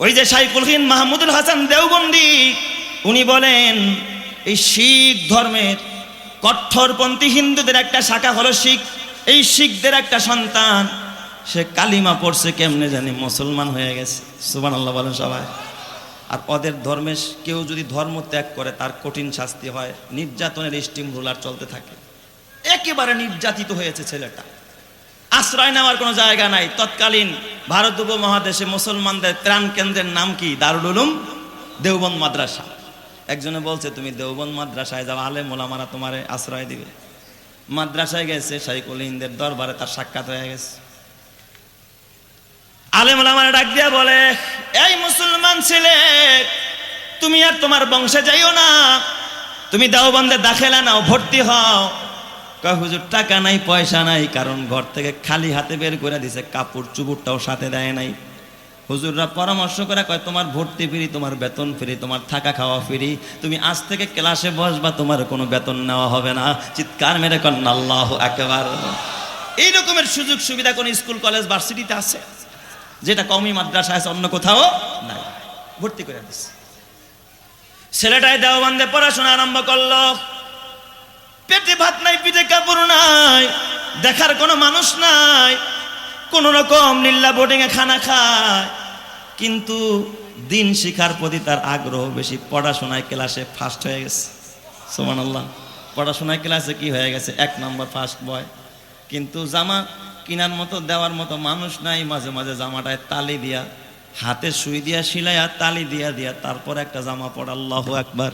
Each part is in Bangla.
ওই যে শাইকুল হিন্দ মাহমুদুল হাসান দেওবন্দি, উনি বলেন, এই শিখ ধর্মের কঠোরপন্থী হিন্দুদের একটা শাখা হলো শিখ। এই শিখদের একটা সন্তান, সে কালিমা পড়ছে কেমনে জানি, মুসলমান হয়ে গেছে। সুবান আল্লাহ বলেন সবাই। আর ওদের ধর্মে কেউ যদি ধর্ম ত্যাগ করে, তার কঠিন শাস্তি হয়। নির্যাতনের স্টিম রুলার চলতে থাকে। একেবারে নির্যাতিত হয়েছে ছেলেটা। আশ্রয় নেওয়ার কোনো জায়গা নাই। তৎকালীন ভারত উপমহাদেশে মুসলমানদের ত্রাণ কেন্দ্রের নাম কি? দারুল উলুম দেওবন্দ মাদ্রাসা। একজনে বলছে, তুমি দেওবন্দ মাদ্রাসায় যাও আলে মোলামারা তোমারে আশ্রয় দিবে। মাদ্রাসায় গেছে শাইকুল হিন্দের দরবারে তার সাক্ষাৎ হয়ে গেছে। আলেম ওলামারা ডাক দিয়া বলে, এই মুসলমান ছেলে, তুমি আর তোমার বংশে যাইও না। তুমি দেওবন্দে দাখেলা নাও, ভর্তি হও। কয়, হুজুর, টাকা নাই, পয়সা নাই। কারণ ঘর থেকে খালি হাতে বের করে দিছে, কাপড় চুপুরটাও সাথে দেয় নাই। হুজুররা পরামর্শ করে কয়, তোমার ভর্তি ফ্রি, তোমার বেতন ফ্রি, তোমার থাকা খাওয়া ফ্রি। তুমি আজ থেকে ক্লাসে বসবা, তোমার কোনো বেতন নেওয়া হবে না। চিৎকার মেরে কন্যা আল্লাহ একেবার এই রকমের সুযোগ সুবিধা কোন স্কুল, কলেজ, ভার্সিটিতে আছে? যেটা কমই মাদ্রাসা আছে, অন্য কোথাও নাই। ভর্তি করে দিছে। ছেলেটাই দেওবন্দে পড়াশোনা আরম্ভ করল। পেটে ভাত নাই, পিঠে কাপড় নাই, দেখার কোনো মানুষ নাই। কোন রকম লীলা বোর্ডিং এ খানা খায়। কিন্তু দিন শিখার প্রতি তার আগ্রহ বেশি। পড়াশোনায় ক্লাসে ফার্স্ট হয়ে গেছে। সোমান আল্লাহ পড়াশোনায় ক্লাসে কি হয়ে গেছে? এক নম্বর ফার্স্ট বয় কিন্তু জামা কিনার মতো, দেওয়ার মতো মানুষ নাই। মাঝে মাঝে জামাটায় তালি দিয়া, হাতে সুই দিয়া সিলাইয়া তালি দিয়া দিয়া, তারপর একটা জামা পড়া। আল্লাহ একবার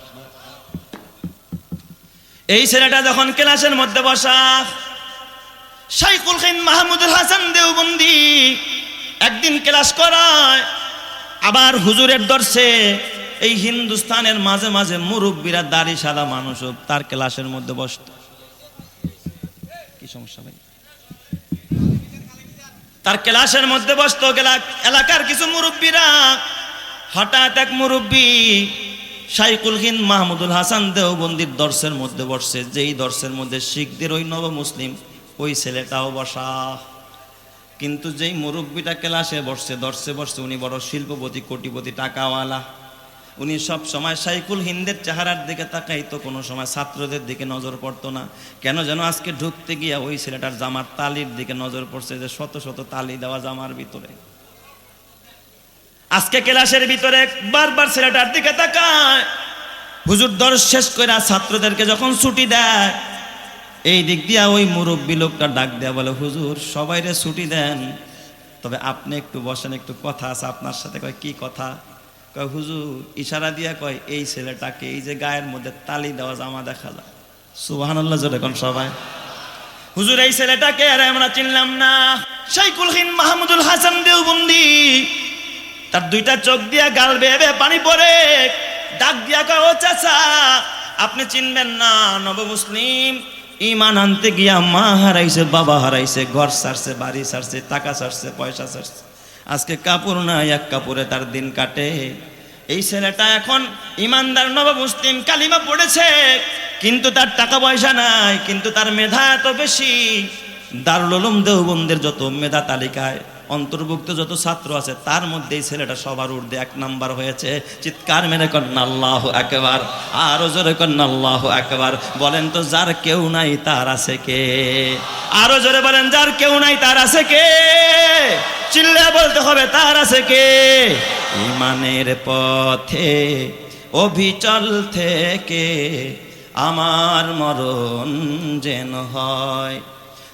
এই ছেলেটা যখন ক্লাসের মধ্যে বসা শাইকুল খান মাহমুদুল হাসান দেওবন্দি একদিন ক্লাস করায়, আবার হুজুরের দর্শে এই হিন্দুস্তানের মাঝে মাঝে মুরব্বীরা দাড়ি সাদা মানুষও তার ক্লাসের মধ্যে বসত। কি সমস্যা ভাই? তার ক্লাসের মধ্যে বসতো এলাকার কিছু মুরব্বীরা, হঠাৎ এক মুরব্বী শাইকুল হিন্দ মাহমুদুল হাসান দেওবন্দির দর্শের মধ্যে বসছে। যেই দর্শের মধ্যে শিখদের ওই নব মুসলিম, ওই ছেলেটাও বসা। কিন্তু যেই মুরব্বীটা ক্লাসে বসছে, দর্শে বসছে, উনি বড় শিল্পপতি, কোটিপতি, টাকাওয়ালা। উনি সব সময় সাইকুল হিন্দের চেহারার দিকে তাকাইতো কোনো সময় ছাত্রদের দিকে নজর পড়তো না। কেন যেন আজকে ঢুকতে গিয়া ওই ছেলেটার জামার তালির দিকে নজর পড়ছে, যে শত শত তালি দেওয়া জামার ভিতরে। আজকে ক্লাসের ভিতরে বারবার ছেলেটার দিকে তাকায়। হুজুর দর্শ শেষ করে ছাত্রদেরকে যখন ছুটি দেয়, এই দিক দিয়া ওই মুরব্বী লোকটা ডাক দেয়া বলে, হুজুর সবাইরে ছুটি দেন। তবে আপনি একটু বসেন, একটু কথা আছে, আপনার সাথে কয়, কি কথা? কয়, হুজুর, ইশারা দিয়া কয়, এই ছেলেটাকে এই যে গায়ের মধ্যে তালি দেওয়া জামা দেখা যায়। সুবহানাল্লাহ, জোরে কোন সবাই। হুজুর, এই ছেলেটাকে আর আমরা চিনলাম না। শাইকুল হিন্দ মাহমুদুল হাসান দেওবন্দি তার দুইটা চোখ দিয়া গাল বেয়ে পানি পরে ডাক দিয়া কয়, ও চাচা, আপনি চিনবেন না নব মুসলিম ইমান আনতে গিয়া মা হারাইছে, বাবা হারাইছে, ঘর সারছে, বাড়ি সারছে, টাকা সারছে, পয়সা সারছে। আজকে কাপড় নাই, এক কাপড়ে তার দিন কাটে। এই ছেলেটা এখন ইমানদার নব মুসলিম কালিমা পড়েছে, কিন্তু তার টাকা পয়সা নাই, কিন্তু তার মেধা এত বেশি। দারুল উলুম দেওবন্দের যত মেধা তালিকায় অন্তর্ভুক্ত যত ছাত্র আছে, তার মধ্যে এই ছেলেটা সবার ঊর্ধ্বে এক নাম্বার হয়েছে। চিৎকার মেরে কন্যা, আল্লাহ একেবার আরও জোরে কন্যা, আল্লাহ একেবার বলেন তো, যার কেউ নাই, তার আছে কে? আরও জোরে বলেন, যার কেউ নাই, তার আছে কে? চিল্লে বলতে হবে, তার আছে কে? ইমানের পথে অভিচল থেকে আমার মরণ যেন হয়।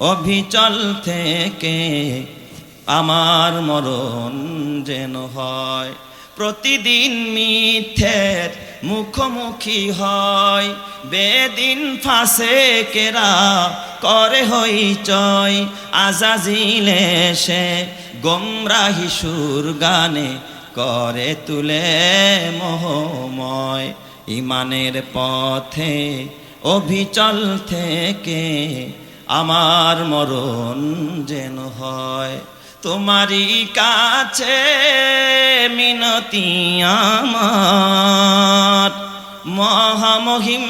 অভিচল থেকে আমার মরণ যেন হয়। প্রতিদিন মিথ্যের মুখোমুখি হয়। বেদিন ফাঁসে কেরা করে হইচয় আজাজিলে সে গোমরাহি সুর গানে করে তুলে মোহময়। ইমানের পথে অভিচল থেকে আমার মরণ যেন হয়। তোমারই কাছে মিনতি আমার। মহামহিম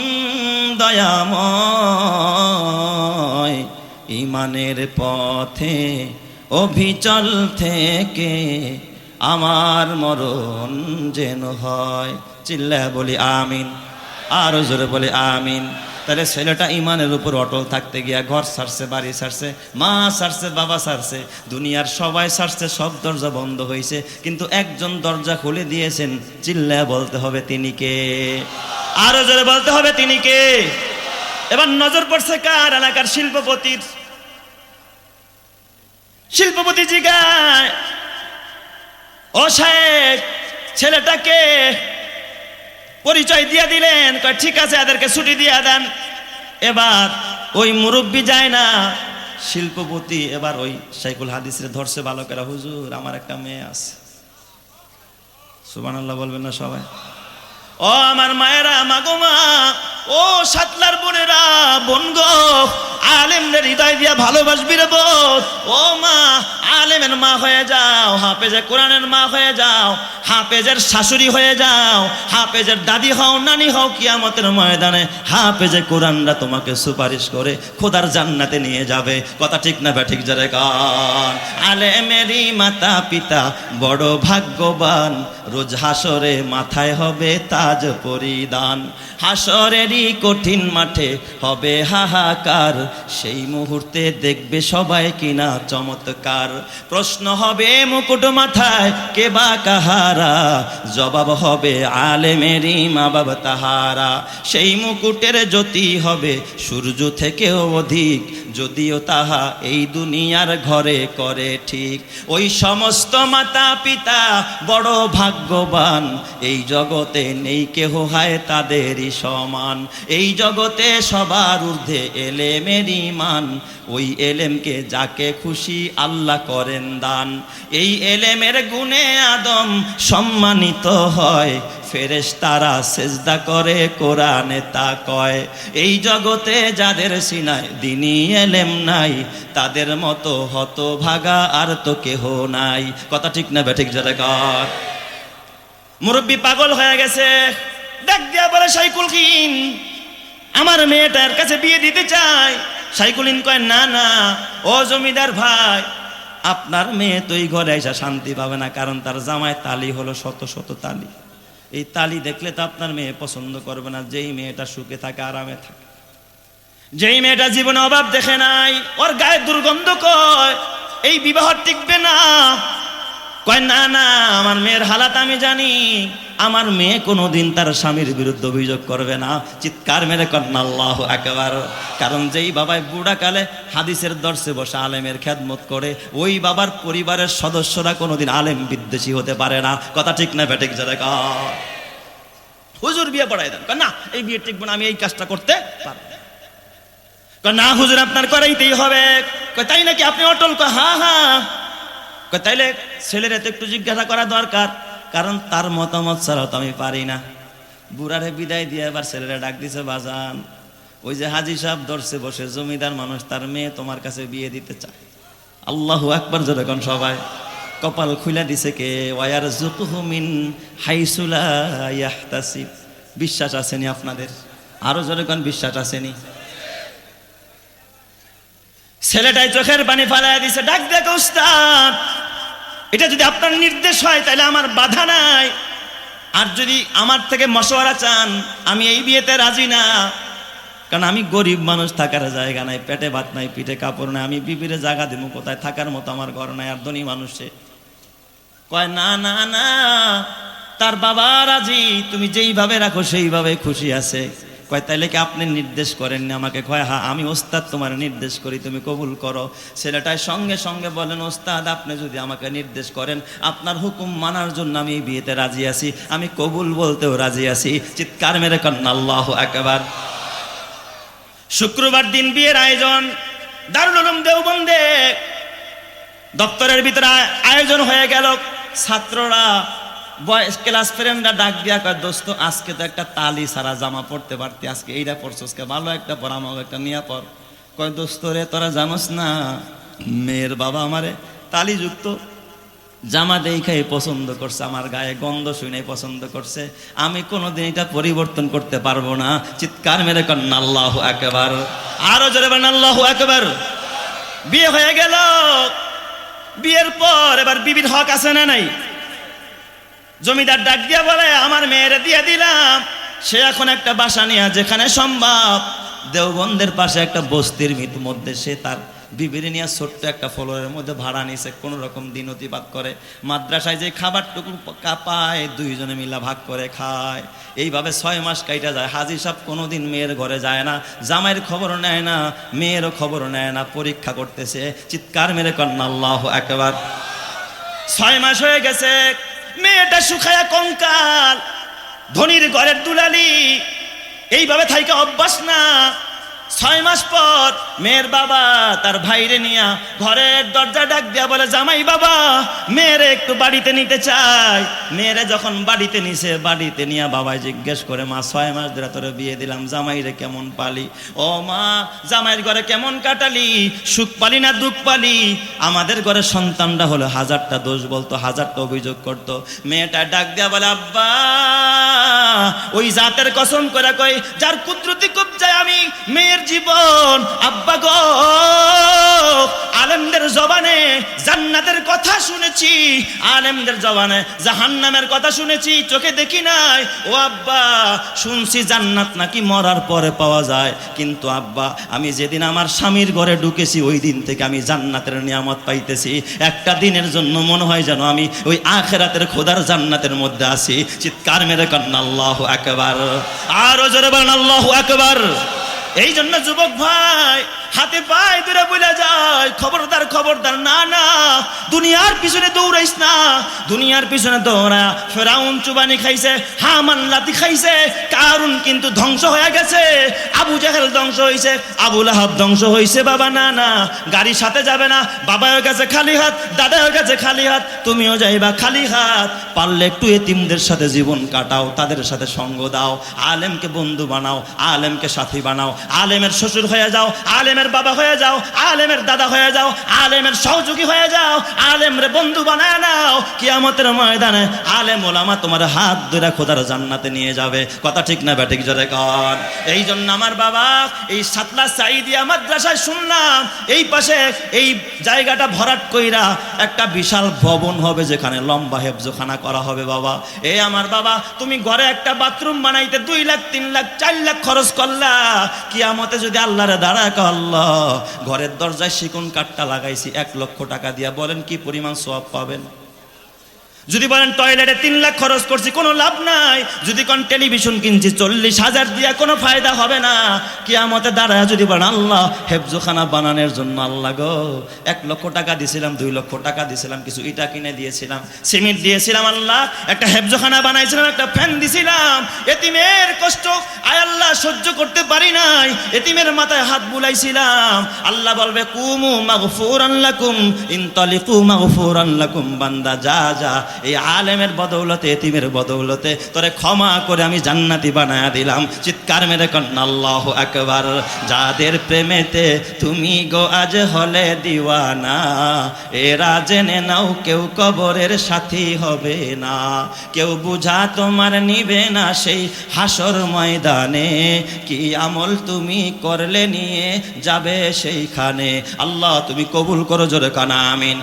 দয়াময়, ইমানের পথে, অভিচল থেকে আমার মরণ যেন হয়। চিল্লা বলি আমিন, আরও জোরে বলি আমিন। তাহলে ছেলেটা ইমানের উপর অটল থাকতে গিয়া ঘর সারছে, বাড়ি সারছে, মা সারছে, বাবা সারছে, দুনিয়ার সবাই সারছে, সব দরজা বন্ধ হয়েছে কিন্তু একজন দরজা খুলে দিয়েছেন চিল্লা বলতে হবে তিনি কে? আরও জোরে বলতে হবে তিনি কে? এবার নজর পড়ছে কার? এলাকার শিল্পপতির। শিল্পপতি জিগায় ও সাহেব ছেলেটাকে পরিচয় দিয়ে দিলেন ঠিক আছে, এদেরকে ছুটি দিয়ে দেন। এবার ওই মুরব্বী যায় না, শিল্পপতি এবার ওই সাইকুল হাদিসরে ধরছে বালকেরা হুজুর, আমার একটা মেয়ে আছে। সুবান আল্লাহ বলবেন না সবাই। ও, আমার মায়েরা, মাগো মা, ও সাতলার বোনেরা, বোন গো আলেমদের হৃদয় দিয়া ভালোবাসবি রে বোন ও মা, আলেমের মা হয়ে যাও, হাফেজের কোরআনের মা হয়ে যাও, হাফেজের শাশুড়ি হয়ে যাও, হাফেজের দাদি হও, নানি হও, কিয়ামতের ময়দানে হাফেজে কোরআনরা তোমাকে সুপারিশ করে খোদার জান্নাতে নিয়ে যাবে। কথা ঠিক না ঠিক যারে কান? আলেমেরই মাতা পিতা বড় ভাগ্যবান, রোজ হাসরে মাথায় হবে তাজ পরিধান। হাসরেরই কঠিন মাঠে হবে হাহাকার সেই মুহূর্তে দেখবে সবাই কিনা চমৎকার। প্রশ্ন হবে, মুকুট মাথায় কে বা কাহারা? জবাব হবে, আলেমেরই মা বাবা তাহারা। সেই মুকুটের জ্যোতি হবে, সূর্য থেকেও অধিক। যদিও তাহা এই দুনিয়ার ঘরে করে ঠিক। ওই সমস্ত মাতা পিতা বড় ভাগ্যবান। এই জগতে নেই কেহ হায় তাদেরই সমান। এই জগতে সবার ঊর্ধ্বে এলেমের ইমান ওই এলেমকে যাকে খুশি আল্লাহ করেন দান। এই এলেমের গুণে আদম সম্মানিত হয় ফেরেশ তারা সেজদা করে, কোরআনে তা কয়। এই জগতে যাদের সিনায় দিনই এলেম নাই, তাদের মতো হত ভাগা আর তো কেহ নাই। কথা ঠিক না বেঠিক যারা কর। মুরব্বী পাগল হয়ে গেছে। দেখ দিয়া বলে সাইকুল কিন। আমার মেয়েটার কাছে বিয়ে দিতে চাই। সাইকুলিন কয়, না না, ও জমিদার ভাই, আপনার মেয়ে তো এই ঘরে এসে শান্তি পাবে না, কারণ তার জামায় তালি হলো শত শত তালি। এই তালি দেখলে তো আপনার মেয়ে পছন্দ করবে না, যেই মেয়েটা সুখে থাকে, আরামে থাকে। যেই মেয়েটা জীবনে অভাব দেখে নাই, ওর গায়ে দুর্গন্ধ কয়, এই বিবাহ টিকবে না কয়, না না, আমার মেয়ের হালাত আমি জানি। আমার মেয়ে কোনোদিন তার স্বামীর বিরুদ্ধে অভিযোগ করবে না। চিৎকার মেরে আল্লাহ একেবার কারণ যেই বাবায় বুড়াকালে হাদিসের দর্শে বসে আলেমের খেদমত করে, ওই বাবার পরিবারের সদস্যরা কোনোদিন আলেম বিদ্বেষী হতে পারে না। কথা ঠিক না বেটেক যারা। হুজুর বিয়ে পড়াই দেন। না, এই বিয়ে টিকবে না, আমি এই কাজটা করতে পারব না। হুজুর, আপনার করাইতেই হবে। তাই নাকি আপনি অটল? হ্যাঁ হ্যাঁ তাইলে ছেলের তো একটু জিজ্ঞাসা করা দরকার, কারণ তার মতামত ছাড়াও তো আমি পারি না। বুড়ারে বিদায় দিয়ে এবার ছেলেরা ডাক দিছে, বাজান, ওই যে হাজি সাহেব ধরছে বসে, জমিদার মানুষ, তার মেয়ে তোমার কাছে বিয়ে দিতে চায়। আল্লাহু একবার যখন সবাই। কপাল খুলে দিছে কে? ওয়ার জুকুহুমিন হাইসুলা বিশ্বাস আসেনি আপনাদের। আরও যখন বিশ্বাস আসেনি। ছেলেটাই চোখের পানি ফালাই দিছে, ডাক দেখো উস্তাদ এটা যদি আপনার নির্দেশ হয়, তাহলে আমার বাধা নাই। আর যদি আমার থেকে মশওয়ারা চান, আমি এই বিয়েতে রাজি না। কারণ আমি গরিব মানুষ, থাকার জায়গা নাই, পেটে ভাত নাই, পিঠে কাপড় নাই, আমি বিবিরে জায়গা দেবো কোথায়? থাকার মতো আমার ঘর নাই, আর ধনী মানুষে কয়, না না না, তার বাবা রাজি, তুমি যেইভাবে রাখো সেইভাবে খুশি আছে। কয়, তাইলে কি আপনি নির্দেশ করেননি আমাকে? কয় হ্যাঁ আমি ওস্তাদ, তোমার নির্দেশ করি, তুমি কবুল করো। ছেলেটাই সঙ্গে সঙ্গে বলেন, ওস্তাদ, আপনি যদি আমাকে নির্দেশ করেন, আপনার হুকুম মানার জন্য আমি বিয়েতে রাজি আছি। আমি কবুল বলতেও রাজি আছি। চিৎকার মেরে কন্যা, আল্লাহ একেবার শুক্রবার দিন বিয়ের আয়োজন, দারুল উলুম দেওবন্দে দপ্তরের ভিতরে আয়োজন হয়ে গেল। ছাত্ররা বয়স ক্লাস ফ্রেন্ডরা ডাক দিয়া কয়, দোস্ত, আজকে তো একটা তালি সারা জামা পড়তে পারতি, আজকে এইটা পড়ছস ভালো একটা পর আমাকে একটা নিয়ে পর। কয়, দোস্ত রে, তোরা জানোস না, মেয়ের বাবা আমারে তালিযুক্ত। জামা দেখাই পছন্দ করছে, আমার গায়ে গন্ধ শুনে পছন্দ করছে। আমি কোনোদিন এটা পরিবর্তন করতে পারব না। চিৎকার মেরে কন্যা আল্লাহ একবার আরও জোরে বলেন, আল্লাহ একবার বিয়ে হয়ে গেল। বিয়ের পর এবার বিবির হক আছে না নাই? জমিদার ডাক দিয়া বলে, আমার মেয়েরে দিয়ে দিলাম। সে এখন একটা বাসা নিয়ে যেখানে সম্ভব। দেওবন্দের পাশে একটা বস্তির মধ্যে সে তার বিবিরি নিয়ে ছোট্ট একটা ফ্লোরের মধ্যে ভাড়া নিছে, কোন রকম দিন অতিবাদ করে। মাদ্রাসায় যে খাবারটুকু কাপায় দুইজনে মিলা ভাগ করে খায়। এইভাবে ছয় মাস কাইটা যায়। হাজি সাহেব কোনোদিন মেয়ের ঘরে যায় না, জামাইয়ের খবর নেয় না, মেয়েরও খবর নেয় না, পরীক্ষা করতেছে, চিৎকার মেরে কন্যা আল্লাহ একবার ছয় মাস হয়ে গেছে মেয়েটা শুকায়া কঙ্কাল ধনির ঘরের দুলালি এইভাবে থাইকা অভ্যাস না। ছয় মাস পর মেয়ের বাবা তার ভাইরে নিয়া ঘরের দরজা ডাক দিয়া বলে, জামাই বাবা, মেয়েরে একটু বাড়িতে নিতে চাই। মেয়েরে যখন বাড়িতে নিছে, বাড়িতে নিয়া বাবাই জিজ্ঞেস করে, মা, ছয় মাস ধরে তোরে বিয়ে দিলাম, জামাইরে কেমন পালি? ও মা, জামাইয়ের ঘরে কেমন কাটালি? সুখ পালি না দুঃখ পালি? আমাদের ঘরে সন্তানটা হলো হাজারটা দোষ বলতো, হাজারটা অভিযোগ করতো। মেয়েটা ডাক দেয়া বলে, আব্বা ওই জাতের কসম করে কই যার কুদরতি কবজায় আমি মেয়ের জীবন আব্বা গো। আলেমদের জবানে জান্নাতের কথা শুনেছি, আলেমদের জবানে জাহান্নামের কথা শুনেছি, চোখে দেখি নাই। ও আব্বা, শুনছি জান্নাত নাকি মরার পরে পাওয়া যায়। কিন্তু আব্বা, আমি যেদিন আমার স্বামীর ঘরে ঢুকেছি, ওই দিন থেকে আমি জান্নাতের নিয়ামত পাইতেছি। একটা দিনের জন্য মনে হয় যেন আমি ওই আখেরাতের খোদার জান্নাতের মধ্যে আছি। চিৎকার মেরে কান্না আল্লাহ একবার আরও জোরে আল্লাহ একবার এই জন্য যুবক ভাই হাতে পায়ে দূরে বলে যায়, খবরদার খবরদার, না না, দুনিয়ার পিছনে দৌড়াইস না, দুনিয়ার পিছনে দৌড়া, ফেরাউন চুবানি খাইছে, হামান লাতি খাইছে, কারুন কিন্তু ধ্বংস হয়ে গেছে, আবু জাহেল ধ্বংস হইছে, আবু লাহাব ধ্বংস হইছে, বাবা, না না, গাড়ির সাথে যাবে না বাবার কাছে খালি হাত দাদার কাছে খালি হাত, তুমিও যাইবা খালি হাত, পারলে একটু এতিমদের সাথে জীবন কাটাও, তাদের সাথে সঙ্গ দাও, আলেমকে বন্ধু বানাও, আলেমকে সাথী বানাও, আলেমের শ্বশুর হয়ে যাও আলেমের বাবা হয়ে যাও আলেমের দাদা হয়ে যাও আলেমের সহযোগী হয়ে যাও আলেমরে বন্ধু বানায় নাও। কিয়ামতের ময়দানে আলেম ওলামা তোমার হাত ধরে খোদার জান্নাতে নিয়ে যাবে। কথা ঠিক না ব্যাটিক জোরে কর এই জন্য আমার বাবা এই সাতলা সাইদিয়া মাদ্রাসায় শুনলাম এই পাশে এই জায়গাটা ভরাট কইরা একটা বিশাল ভবন হবে যেখানে লম্বা হেফজোখানা করা হবে বাবা। এ আমার বাবা তুমি ঘরে একটা বাথরুম বানাইতে দুই লাখ তিন লাখ চার লাখ খরচ করলা। কিয়ামতে যদি আল্লাহরে দাঁড়ায় কও, আল্লাহ ঘরের দরজায় শিকুন কাঠটা লাগাইছি, এক লক্ষ টাকা দিয়া। বলেন কি পরিমাণ সব পাবেন? যদি বলেন টয়লেটে তিন লাখ খরচ করছি, কোনো লাভ নাই। যদি কোন টেলিভিশন কিনছি, চল্লিশ হাজার দিয়া কোনো ফায়দা হবে না। কি কিয়ামতে দাঁড়ায় যদি বলেন, আল্লাহ, হেফজোখানা বানানোর জন্য আল্লাহ গো, এক লক্ষ টাকা দিয়েছিলাম দুই লক্ষ টাকা দিয়েছিলাম কিছু ইটা কিনে দিয়েছিলাম, সিমেন্ট দিয়েছিলাম, আল্লাহ, একটা হেফজোখানা বানাইছিলাম, একটা ফ্যান দিছিলাম। এতিমের কষ্ট, আয় আল্লাহ, সহ্য করতে পারি নাই। এতিমের মাথায় হাত বুলাইছিলাম। আল্লাহ বলবে, কুমু মাগফুরান লাকুম, ইনতালিকু মাগফুরান লাকুম, বান্দা, যা যা এই আলেমের বদৌলতে, এতিমের বদৌলতে তোরে ক্ষমা করে আমি জান্নাতি বানায়া দিলাম। চিৎকার মেরে কন্যা আল্লাহ একবার যাদের প্রেমেতে তুমি গো আজ হলে দিওয়ানা, এরা জেনে নাও কেউ কবরের সাথী হবে না। কেউ বুঝা তোমার নিবে না সেই হাসর ময়দানে, কি আমল তুমি করলে নিয়ে যাবে সেইখানে। আল্লাহ তুমি কবুল করো জোরে কানা, আমিন।